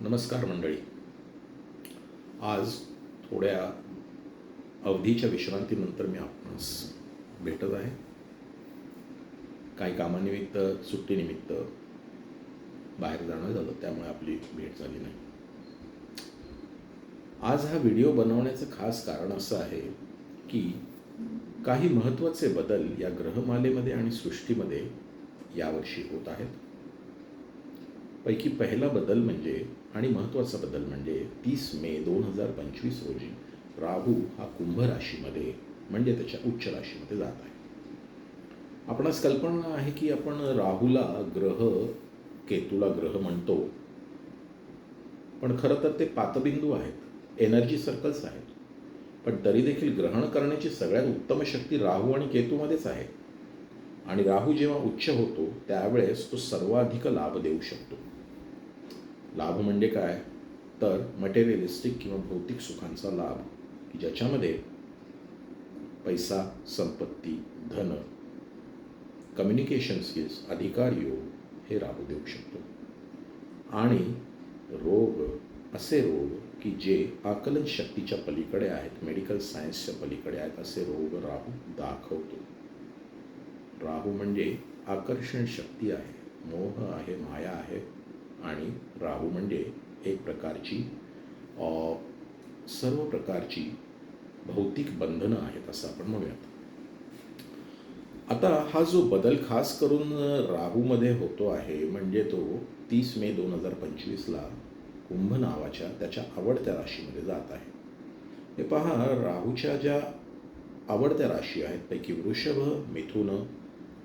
नमस्कार मंडळी. आज थोड्या अवधीच्या विश्रांतीनंतर मी आपणास भेटत आहे. काही कामानिमित्त सुट्टीनिमित्त बाहेर जाणं झालं त्यामुळे आपली भेट झाली नाही. आज हा व्हिडिओ बनवण्याचं खास कारण असं आहे की काही महत्त्वाचे बदल या ग्रहमालेमध्ये आणि सृष्टीमध्ये यावर्षी होत आहेत. पैकी पहिला बदल म्हणजे आणि महत्त्वाचा बदल म्हणजे तीस मे दोन हजार पंचवीस रोजी राहू हा कुंभ राशीमध्ये म्हणजे त्याच्या उच्च राशीमध्ये जात आहे. आपणास कल्पना आहे की आपण राहूला ग्रह केतूला ग्रह म्हणतो. पण खरं तर ते पातबिंदू आहेत एनर्जी सर्कल्स आहेत. पण तरी देखील ग्रहण करण्याची सगळ्यात उत्तम शक्ती राहू आणि केतूमध्येच आहे. आणि राहू जेव्हा उच्च होतो त्यावेळेस तो सर्वाधिक लाभ देऊ शकतो. लाभ म्हणजे काय? तर मटेरियलिस्टिक किंवा भौतिक सुखांचा लाभ की ज्याच्यामध्ये पैसा संपत्ती धन कम्युनिकेशन स्किल्स अधिकार योग हे राहू देऊ शकतो. आणि रोग असे रोग की जे आकलन शक्तीच्या पलीकडे आहेत मेडिकल सायन्सच्या पलीकडे आहेत असे रोग राहू दाखवतो. राहू म्हणजे आकर्षण शक्ती आहे मोह आहे माया आहे आणि राहू म्हणजे एक प्रकारची सर्व प्रकारची भौतिक बंधनं आहेत असं आपण म्हणूयात. आता हा जो बदल खास करून राहूमध्ये होतो आहे म्हणजे तो तीस मे दोन हजार पंचवीसला कुंभ नावाच्या त्याच्या आवडत्या राशीमध्ये जात आहे. हे पहा राहूच्या ज्या आवडत्या राशी आहेत पैकी वृषभ मिथुन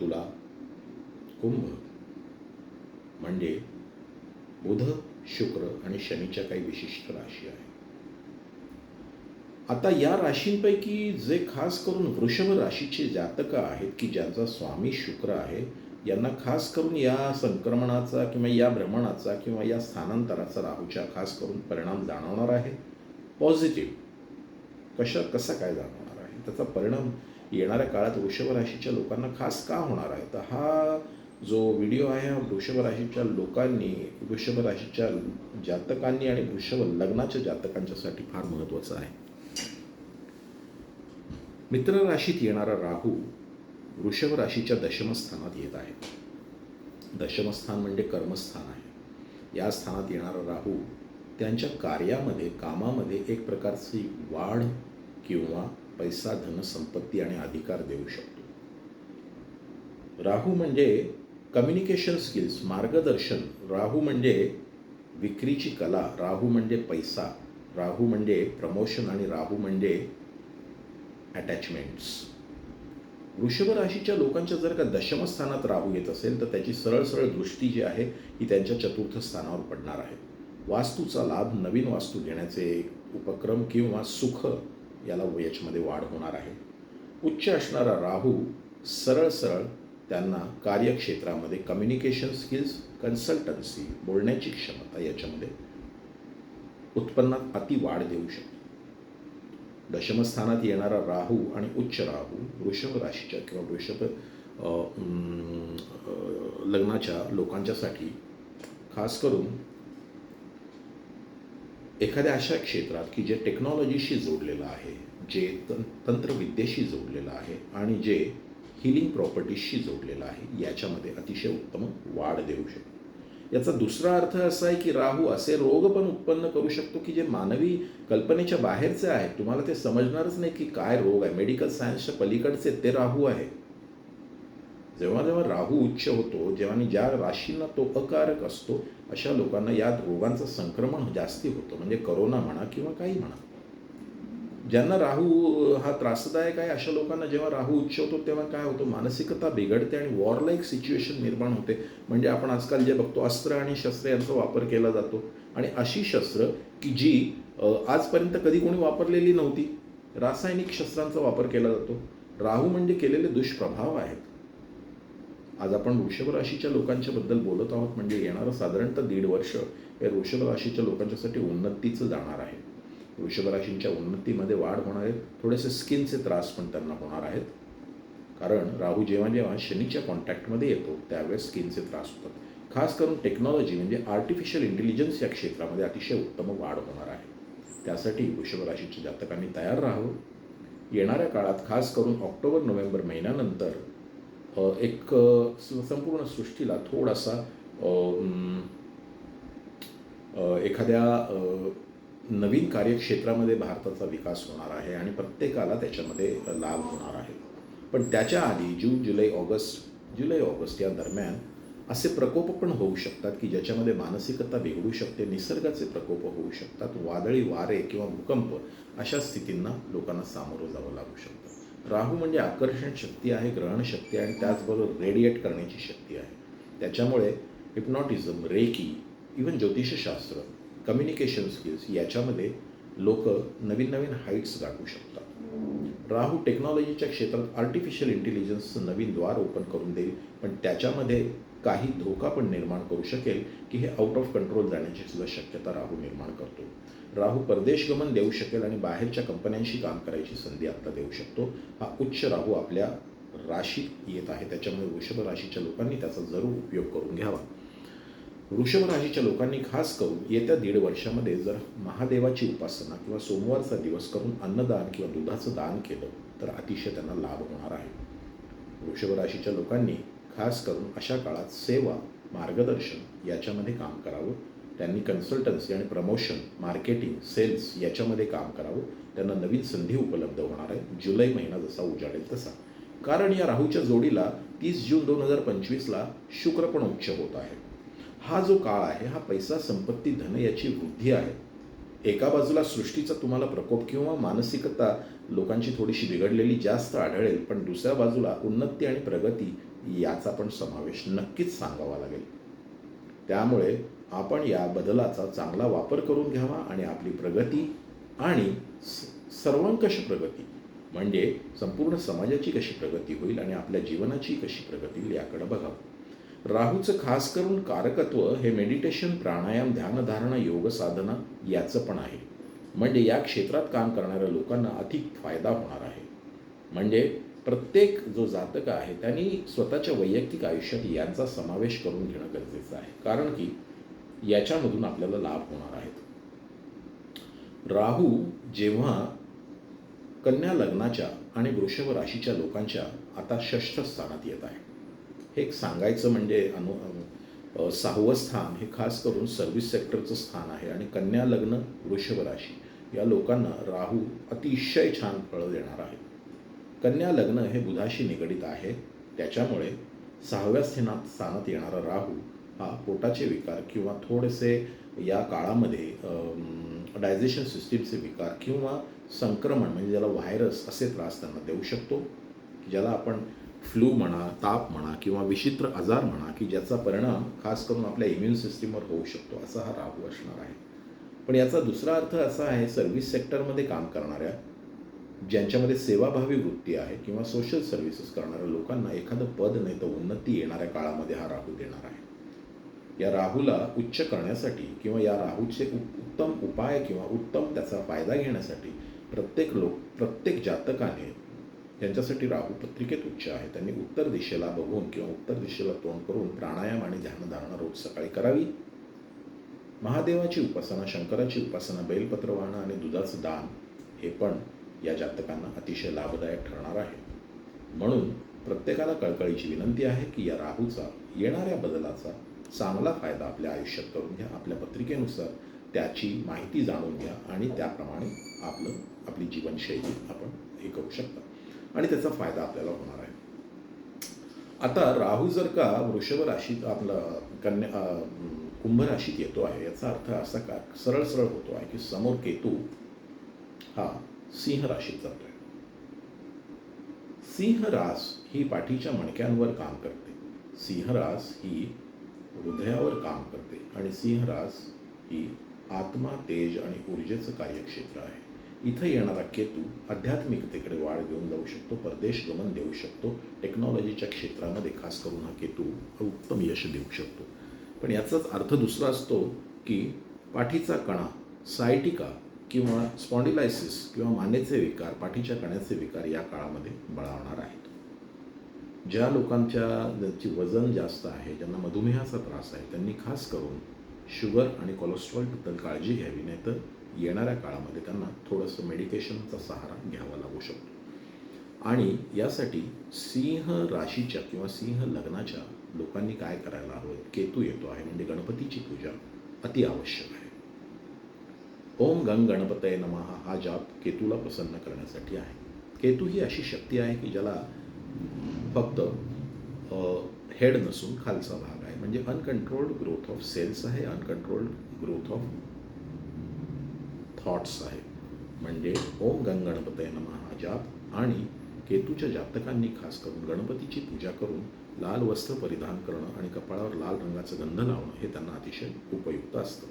तुला कुंभ म्हणजे बुध शुक्र आणि शनीच्या काही विशिष्ट राशी आहेत आता या राशींपैकी जे खास करून वृषभ राशीचे जातकं आहेत की ज्यांचा स्वामी शुक्र आहे यांना खास करून या संक्रमणाचा किंवा या भ्रमणाचा किंवा या स्थानांतराचा राहूच्या खास करून परिणाम जाणवणार आहे? पॉझिटिव्ह कशा कसा काय जाणवणार आहे? त्याचा परिणाम येणाऱ्या काळात वृषभ राशीच्या लोकांना खास का होणार आहे? तर हा जो व्हिडिओ आहे हा वृषभ राशीच्या लोकांनी वृषभ राशीच्या जातकांनी आणि वृषभ लग्नाच्या जातकांच्यासाठी फार महत्त्वाचा आहे. मित्र राशीत येणारा राहू वृषभ राशीच्या दशमस्थानात येत आहे. दशमस्थान म्हणजे कर्मस्थान आहे. या स्थानात येणारा राहू त्यांच्या कार्यामध्ये कामामध्ये एक प्रकारची वाढ किंवा पैसा धन संपत्ती आणि अधिकार देऊ शकतो. राहू म्हणजे कम्युनिकेशन स्किल्स मार्गदर्शन राहू म्हणजे विक्रीची कला राहू म्हणजे पैसा राहू म्हणजे प्रमोशन आणि राहू म्हणजे अटॅचमेंट्स वृषभ राशीच्या लोकांच्या जर का दशमस्थानात राहू येत असेल तर त्याची सरळ सरळ दृष्टी जी आहे ही त्यांच्या चतुर्थ स्थानावर पडणार आहे. वास्तूचा लाभ नवीन वास्तू घेण्याचे उपक्रम किंवा सुख याला वयचमध्ये वाढ होणार आहे. उच्च असणारा राहू सरळ सरळ त्यांना कार्यक्षेत्रामध्ये कम्युनिकेशन स्किल्स कन्सल्टन्सी बोलण्याची क्षमता याच्यामध्ये उत्पन्नात अति वाढ देऊ शकतो. दशमस्थानात येणारा राहू आणि उच्च राहू वृषभ राशीच्या किंवा वृषभ लग्नाच्या लोकांच्यासाठी खास करून एखाद्या अशा क्षेत्रात की जे टेक्नॉलॉजीशी जोडलेलं आहे जे तं तंत्रविद्येशी जोडलेलं आहे आणि जे हिलिंग प्रॉपर्टीजशी जोडलेलं आहे याच्यामध्ये अतिशय उत्तम वाढ देऊ शकतो. याचा दुसरा अर्थ असा आहे की राहू असे रोग पण उत्पन्न करू शकतो की जे मानवी कल्पनेच्या बाहेरचे आहेत. तुम्हाला ते समजणारच नाही की काय रोग आहे. मेडिकल सायन्सच्या पलीकडचे ते राहू आहे. जेव्हा जेव्हा राहू उच्च होतो जेव्हा ज्या राशींना तो अकारक असतो अशा लोकांना यात रोगांचं संक्रमण जास्ती होतं. म्हणजे करोना म्हणा किंवा काही म्हणा. ज्यांना राहू हा त्रासदायक आहे अशा लोकांना जेव्हा राहू उच्चवतो तेव्हा काय होतं? मानसिकता बिघडते आणि वॉरलाईक सिच्युएशन निर्माण होते. म्हणजे आपण आजकाल जे बघतो अस्त्र आणि शस्त्र यांचा वापर केला जातो. आणि अशी शस्त्र की जी आजपर्यंत कधी कोणी वापरलेली नव्हती. रासायनिक शस्त्रांचा वापर केला जातो. राहू म्हणजे केलेले दुष्प्रभाव आहेत. आज आपण वृषभ राशीच्या लोकांच्या बद्दल बोलत आहोत. म्हणजे येणारं साधारणतः दीड वर्ष हे वृषभ राशीच्या लोकांच्यासाठी उन्नतीचं जाणार आहे. वृषभराशींच्या उन्नतीमध्ये वाढ होणार आहे. थोडेसे स्किनचे त्रास पण त्यांना होणार आहेत. कारण राहू जेव्हा जेव्हा शनीच्या कॉन्टॅक्टमध्ये येतो त्यावेळेस स्किनचे त्रास होतात. खास करून टेक्नॉलॉजी म्हणजे आर्टिफिशियल इंटेलिजन्स या क्षेत्रामध्ये अतिशय उत्तम वाढ होणार आहे. त्यासाठी वृषभ राशीच्या जातकांनी तयार राहावं. येणाऱ्या काळात खास करून ऑक्टोबर नोव्हेंबर महिन्यानंतर एक संपूर्ण सृष्टीला थोडासा एखाद्या नवीन कार्यक्षेत्रामध्ये भारताचा विकास होणार आहे आणि प्रत्येकाला त्याच्यामध्ये लाभ होणार आहे. पण त्याच्या आधी जून जुलै ऑगस्ट जुलै ऑगस्ट या दरम्यान असे प्रकोप पण होऊ शकतात की ज्याच्यामध्ये मानसिकता बिघडू शकते निसर्गाचे प्रकोप होऊ शकतात वादळी वारे किंवा भूकंप अशा स्थितींना लोकांना सामोरं जावं लागू शकतं. राहू म्हणजे आकर्षण शक्ती आहे ग्रहण शक्ती आहे आणि त्याचबरोबर रेडिएट करण्याची शक्ती आहे. त्याच्यामुळे हिप्नॉटिझम रेकी इवन ज्योतिषशास्त्र कम्युनिकेशन स्किल्स याच्यामध्ये लोक नवीन नवीन हाईट्स गाठू शकतात. राहू टेक्नॉलॉजीच्या क्षेत्रात आर्टिफिशियल इंटेलिजन्सचं नवीन द्वार ओपन करून देईल पण त्याच्यामध्ये काही धोका पण निर्माण करू शकेल की हे आउट ऑफ कंट्रोल जाण्याची सुद्धा शक्यता राहू निर्माण करतो. राहू परदेश गमन देऊ शकेल आणि बाहेरच्या कंपन्यांशी काम करायची संधी आता देऊ शकतो. हा उच्च राहू आपल्या राशीत येत आहे. त्याच्यामुळे वृषभ राशीच्या लोकांनी त्याचा जरूर उपयोग करून घ्यावा. वृषभ राशीच्या लोकांनी खास करून येत्या दीड वर्षामध्ये जर महादेवाची उपासना किंवा सोमवारचा दिवस करून अन्नदान किंवा दुधाचं दान केलं तर अतिशय त्यांना लाभ होणार आहे. वृषभ राशीच्या लोकांनी खास करून अशा काळात सेवा मार्गदर्शन याच्यामध्ये काम करावं. त्यांनी कन्सल्टन्सी आणि प्रमोशन मार्केटिंग सेल्स याच्यामध्ये काम करावं. त्यांना नवीन संधी उपलब्ध होणार आहे. जुलै महिना जसा उजाडेल तसा. कारण या राहूच्या जोडीला तीस जून दोन हजार पंचवीसला शुक्र पण उच्च होत आहे. हा जो काळ आहे हा पैसा संपत्ती धन याची वृद्धी आहे. एका बाजूला सृष्टीचा तुम्हाला प्रकोप किंवा मानसिकता लोकांची थोडीशी बिघडलेली जास्त आढळेल पण दुसऱ्या बाजूला उन्नती आणि प्रगती याचा पण समावेश नक्कीच सांगावा लागेल. त्यामुळे आपण या बदलाचा चांगला वापर करून घ्यावा आणि आपली प्रगती आणि स- सर्वंकष प्रगती? म्हणजे संपूर्ण समाजाची कशी प्रगती होईल आणि आपल्या जीवनाची कशी प्रगती होईल याकडे बघावं. राहूचं खास करून कारकत्व हे मेडिटेशन प्राणायाम ध्यानधारणा योग साधना याचं पण आहे. म्हणजे या क्षेत्रात काम करणाऱ्या लोकांना अधिक फायदा होणार आहे. म्हणजे प्रत्येक जो जातक आहे त्यांनी स्वतःच्या वैयक्तिक आयुष्यात यांचा समावेश करून घेणं गरजेचं आहे. कारण की याच्यामधून आपल्याला लाभ होणार आहेत. राहू जेव्हा कन्या लग्नाच्या आणि वृषभ राशीच्या लोकांच्या आता षष्ठ स्थानात येत आहे. एक सांगायचं म्हणजे अनु सहावं स्थान हे खास करून सर्व्हिस सेक्टरचं स्थान आहे. आणि कन्या लग्न वृषभ राशी या लोकांना राहू अतिशय छान फळं देणार आहे कन्या लग्न हे बुधाशी निगडित आहे. त्याच्यामुळे सहाव्या स्थानात स्थानात येणारा राहू हा पोटाचे विकार किंवा थोडेसे या काळामध्ये डायजेशन सिस्टीमचे विकार किंवा संक्रमण म्हणजे ज्याला व्हायरस असे त्रास त्यांना देऊ शकतो ज्याला आपण फ्लू म्हणा ताप म्हणा किंवा विचित्र आजार म्हणा की ज्याचा परिणाम खास करून आपल्या इम्युन सिस्टीमवर होऊ शकतो असा हा राहू असणार आहे. पण याचा दुसरा अर्थ असा आहे सर्व्हिस सेक्टरमध्ये काम करणाऱ्या ज्यांच्यामध्ये सेवाभावी वृत्ती आहे किंवा सोशल सर्व्हिसेस करणाऱ्या लोकांना एखादं पद नाही तर उन्नती येणाऱ्या काळामध्ये हा राहू देणार आहे. या राहूला उच्च करण्यासाठी किंवा या राहूचे उत्तम उपाय किंवा उत्तम त्याचा फायदा घेण्यासाठी प्रत्येक लोक प्रत्येक जातकाने यांच्यासाठी राहू पत्रिकेत उच्च आहे. त्यांनी उत्तर दिशेला बघून किंवा उत्तर दिशेला तोंड करून प्राणायाम आणि ध्यानधारणा रोज सकाळी करावी. महादेवाची उपासना शंकराची उपासना बेलपत्र वाहणं आणि दुधाचं दान हे पण या जातकांना अतिशय लाभदायक ठरणार आहे. म्हणून प्रत्येकाला कळकळीची विनंती आहे की या राहूचा येणाऱ्या बदलाचा चांगला फायदा आपल्या आयुष्यात करून घ्या. आपल्या पत्रिकेनुसार त्याची माहिती जाणून घ्या आणि त्याप्रमाणे आपलं आपली जीवनशैली आपण हे करू शकता. आणि त्याचा फायदा आपल्याला होणार आहे. आता राहू जर का वृषभ राशीत आपला कन्या कुंभ राशीत येतो आहे याचा अर्थ असा का सरळ सरळ होतो आहे की समोर केतू हा सिंह राशीत जातोय सिंह रास ही पाठीच्या मणक्यांवर काम करते. सिंह रास ही हृदयावर काम करते आणि सिंह रास ही आत्मा तेज आणि ऊर्जेचं कार्यक्षेत्र आहे. इथं येणारा केतू आध्यात्मिकतेकडे वाढ घेऊन जाऊ शकतो परदेश गमन देऊ शकतो टेक्नॉलॉजीच्या क्षेत्रामध्ये खास करून हा केतू उत्तम यश देऊ शकतो. पण याचाच अर्थ दुसरा असतो की पाठीचा कणा सायटिका किंवा स्पॉन्डिलायसिस किंवा मानेचे विकार पाठीच्या कण्याचे विकार या काळामध्ये बळावणार आहेत. ज्या लोकांच्या ज्यांची वजन जास्त आहे ज्यांना मधुमेहाचा त्रास आहे त्यांनी खास करून शुगर आणि कोलेस्ट्रॉलबद्दल काळजी घ्यावी नाही तर येणाऱ्या काळामध्ये त्यांना थोडंसं मेडिकेशनचा सहारा घ्यावा लागू शकतो. आणि यासाठी सिंह राशीच्या किंवा सिंह लग्नाच्या लोकांनी काय करायला हवं? केतू येतो आहे म्हणजे गणपतीची पूजा अति आवश्यक आहे. ओम गंग गणपतय नमहा हा जाप केतूला प्रसन्न करण्यासाठी आहे. केतू ही अशी शक्ती आहे की ज्याला फक्त हेड नसून खालचा भाग आहे. म्हणजे अनकंट्रोल्ड ग्रोथ ऑफ सेल्स आहे अनकंट्रोल्ड ग्रोथ ऑफ थॉट्स आहेत. म्हणजे ओम गंग गणपतय नमः हा जाप आणि केतूच्या जातकांनी खास करून गणपतीची पूजा करून लाल वस्त्र परिधान करणं आणि कपाळावर लाल रंगाचं गंध लावणं हे त्यांना अतिशय उपयुक्त असतं.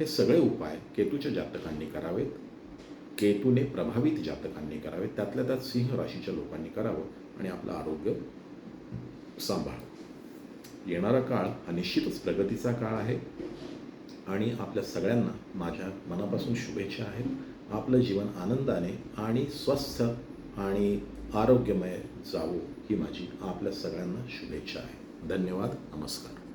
हे सगळे उपाय केतूच्या जातकांनी करावेत. केतूने प्रभावित जातकांनी करावेत. त्यातल्या त्यात सिंह राशीच्या लोकांनी करावं आणि आपलं आरोग्य सांभाळ येणारा काळ हा निश्चितच प्रगतीचा काळ आहे. आणि आपल्या सगळ्यांना माझ्या मनापासून शुभेच्छा आहेत. आपलं जीवन आनंदाने आणि स्वस्थ आणि आरोग्यमय जावो ही माझी आपल्या सगळ्यांना शुभेच्छा आहे. धन्यवाद नमस्कार.